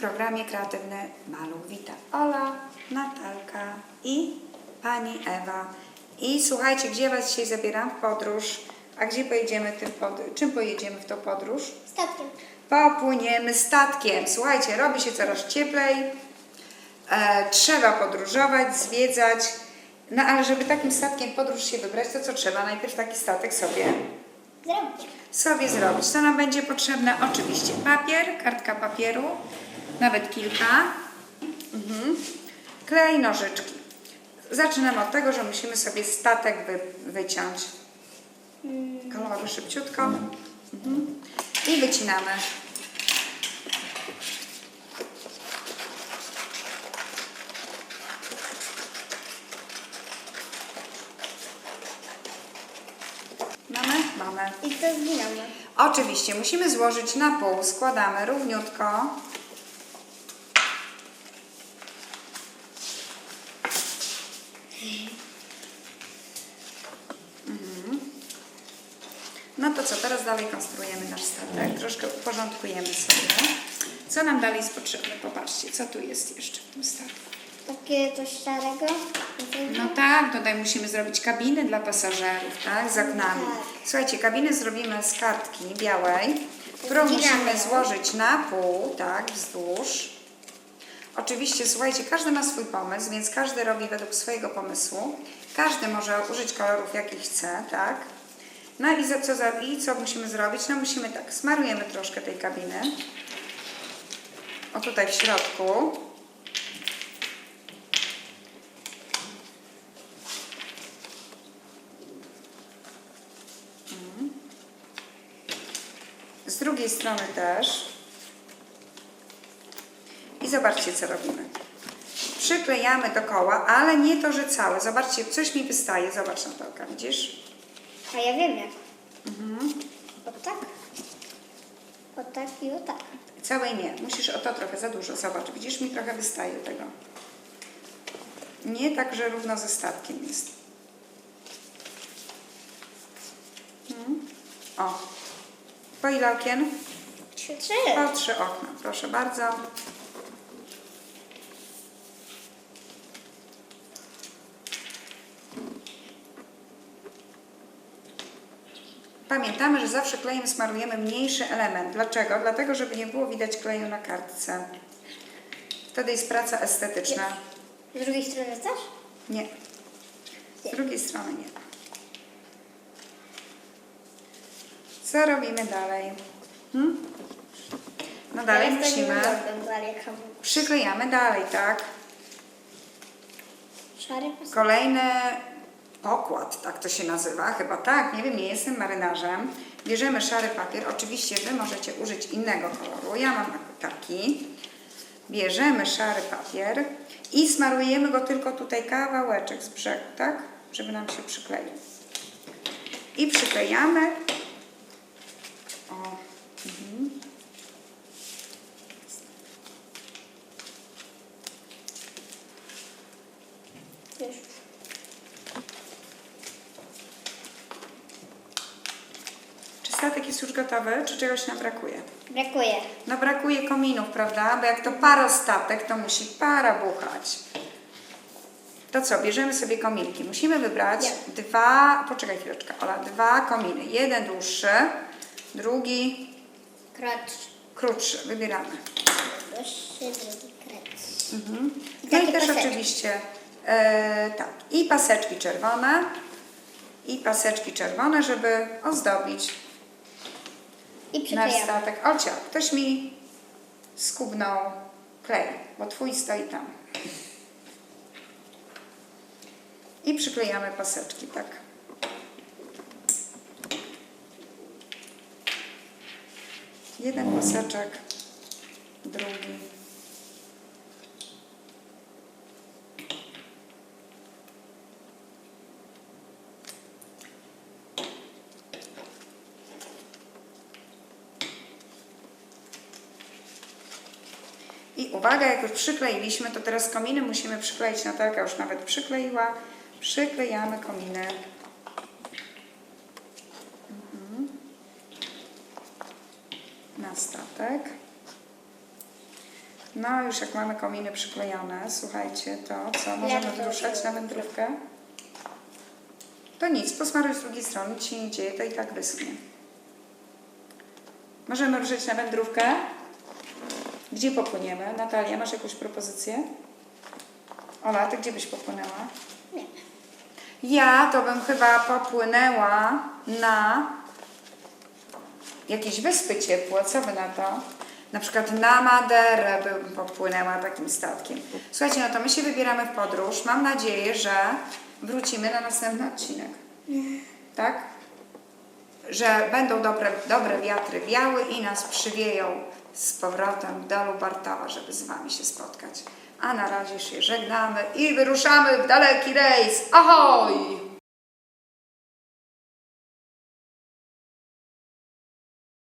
programie Kreatywny Maluch wita Ola, Natalka i Pani Ewa. I słuchajcie, gdzie Was dzisiaj zabieram w podróż? A gdzie pojedziemy tym pod... Czym pojedziemy w tą podróż? Statkiem. Popłyniemy statkiem. Słuchajcie, robi się coraz cieplej. E, trzeba podróżować, zwiedzać. No ale żeby takim statkiem w podróż się wybrać, to co trzeba? Najpierw taki statek sobie Zrobić. sobie zrobić. To nam będzie potrzebne oczywiście papier, kartka papieru, nawet kilka, mhm. klej, nożyczki. Zaczynamy od tego, że musimy sobie statek wy, wyciąć. Kolorowy szybciutko. Mhm. I wycinamy. I to zginamy. Oczywiście, musimy złożyć na pół. Składamy równiutko. Mhm. No to co, teraz dalej konstruujemy nasz statek. Troszkę uporządkujemy sobie. Co nam dalej jest potrzebne? Popatrzcie, co tu jest jeszcze w tym statku. Takie coś starego. No tak, tutaj musimy zrobić kabiny dla pasażerów, tak, z oknami. Tak. Słuchajcie, kabiny zrobimy z kartki białej, którą musimy złożyć na pół, tak, wzdłuż. Oczywiście, słuchajcie, każdy ma swój pomysł, więc każdy robi według swojego pomysłu. Każdy może użyć kolorów, jakich chce, tak. No i za co, za, i co musimy zrobić? No musimy tak, smarujemy troszkę tej kabiny. O tutaj w środku. Z drugiej strony też. I zobaczcie, co robimy. Przyklejamy do koła, ale nie to, że całe. Zobaczcie, coś mi wystaje. Zobacz, Natalka, widzisz? A ja wiem jak. O tak. O tak i o tak. Całej nie. Musisz o to trochę za dużo. Zobacz, widzisz, mi trochę wystaje tego. Nie tak, że równo ze statkiem jest. Mhm. O. Po ile okien? Trzy, trzy. Po trzy okna, proszę bardzo. Pamiętamy, że zawsze klejem smarujemy mniejszy element. Dlaczego? Dlatego, żeby nie było widać kleju na kartce. Wtedy jest praca estetyczna. Z drugiej strony też? Nie. Z drugiej strony nie. Co robimy dalej? Hmm? No dalej Teraz musimy. Przyklejamy dalej, tak? Kolejny pokład, tak to się nazywa, chyba tak, nie wiem, nie jestem marynarzem. Bierzemy szary papier, oczywiście Wy możecie użyć innego koloru, ja mam taki. Bierzemy szary papier i smarujemy go tylko tutaj kawałeczek z brzegu, tak? Żeby nam się przykleił. I przyklejamy. O. Mhm. Już. Czy statek jest już gotowy, czy czegoś nam brakuje? Brakuje. No brakuje kominów, prawda? Bo jak to parostatek, to musi para buchać. To co, bierzemy sobie kominki. Musimy wybrać Ja. dwa, poczekaj chwileczkę, Ola, dwa kominy. Jeden dłuższy, drugi Kracz. krótszy. Wybieramy. Dłuższy, drugi kracz. No i też paseczki. oczywiście, e, tak, i paseczki czerwone, i paseczki czerwone, żeby ozdobić I przyklejamy. statek. Olcia, ktoś mi skubnął klej, bo twój stoi tam. I przyklejamy paseczki, tak. Jeden paseczek, drugi. Uwaga, jak już przykleiliśmy, to teraz kominy musimy przykleić. Natalka już nawet przykleiła. Przyklejamy kominy. Mhm. Na statek. No, już jak mamy kominy przyklejone, słuchajcie, to co? Możemy wyruszać na wędrówkę? To nic, posmaruj z drugiej strony, nic się nie dzieje, to i tak wyschnie. Możemy ruszyć na wędrówkę? Gdzie popłyniemy? Natalia, masz jakąś propozycję? Ola, ty gdzie byś popłynęła? Nie. Ja to bym chyba popłynęła na jakieś wyspy ciepłe, co wy na to? Na przykład na Maderę bym popłynęła takim statkiem. Słuchajcie, no to my się wybieramy w podróż. Mam nadzieję, że wrócimy na następny odcinek. Tak? Że będą dobre, dobre wiatry wiały i nas przywieją z powrotem do Lubartowa, żeby z Wami się spotkać. A na razie się żegnamy i wyruszamy w daleki rejs. Ahoj!